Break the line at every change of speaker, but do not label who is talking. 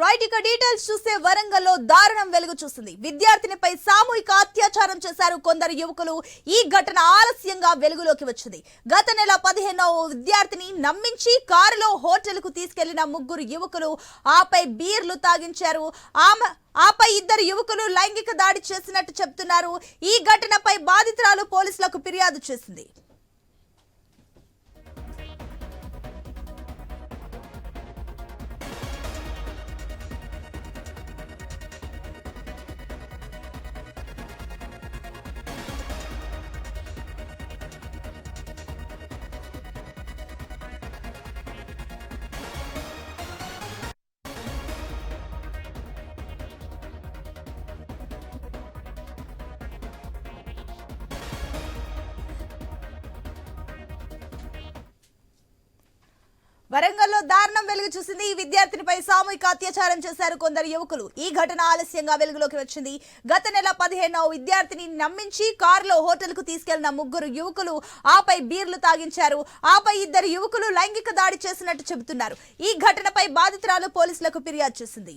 Right ఇక details చూస్తే వరంగల్లో దారుణం వెలుగు చూసింది. విద్యార్థినిపై సామూహిక అత్యాచారం చేశారు కొందరు యువకులు. ఈ ఘటన ఆలస్యంగా వెలుగులోకి వచ్చింది. గత నెల పదిహేనవ విద్యార్థిని నమ్మించి కారులో హోటల్కు తీసుకెళ్ళిన ముగ్గురు యువకులు ఆపై బీర్లు తాగించారు. ఆమె ఆపై ఇద్దరు యువకులు లైంగిక దాడి చేసినట్టు చెప్తున్నారు. ఈ ఘటనపై బాధితురాలు పోలీసులకు ఫిర్యాదు చేసింది. వెలుగు చూసింది. ఈ విద్యార్థినిపై సామూహిక అత్యాచారం చేశారు కొందరు యువకులు. ఈ ఘటన ఆలస్యంగా వెలుగులోకి వచ్చింది. గత నెల పదిహేనవ విద్యార్థిని నమ్మించి కారులో హోటల్కు తీసుకెళ్ళిన ముగ్గురు యువకులు ఆపై బీర్లు తాగించారు. ఆపై ఇద్దరు యువకులు లైంగిక దాడి చేసినట్టు చెబుతున్నారు. ఈ ఘటనపై బాధితురాలు పోలీసులకు ఫిర్యాదు చేసింది.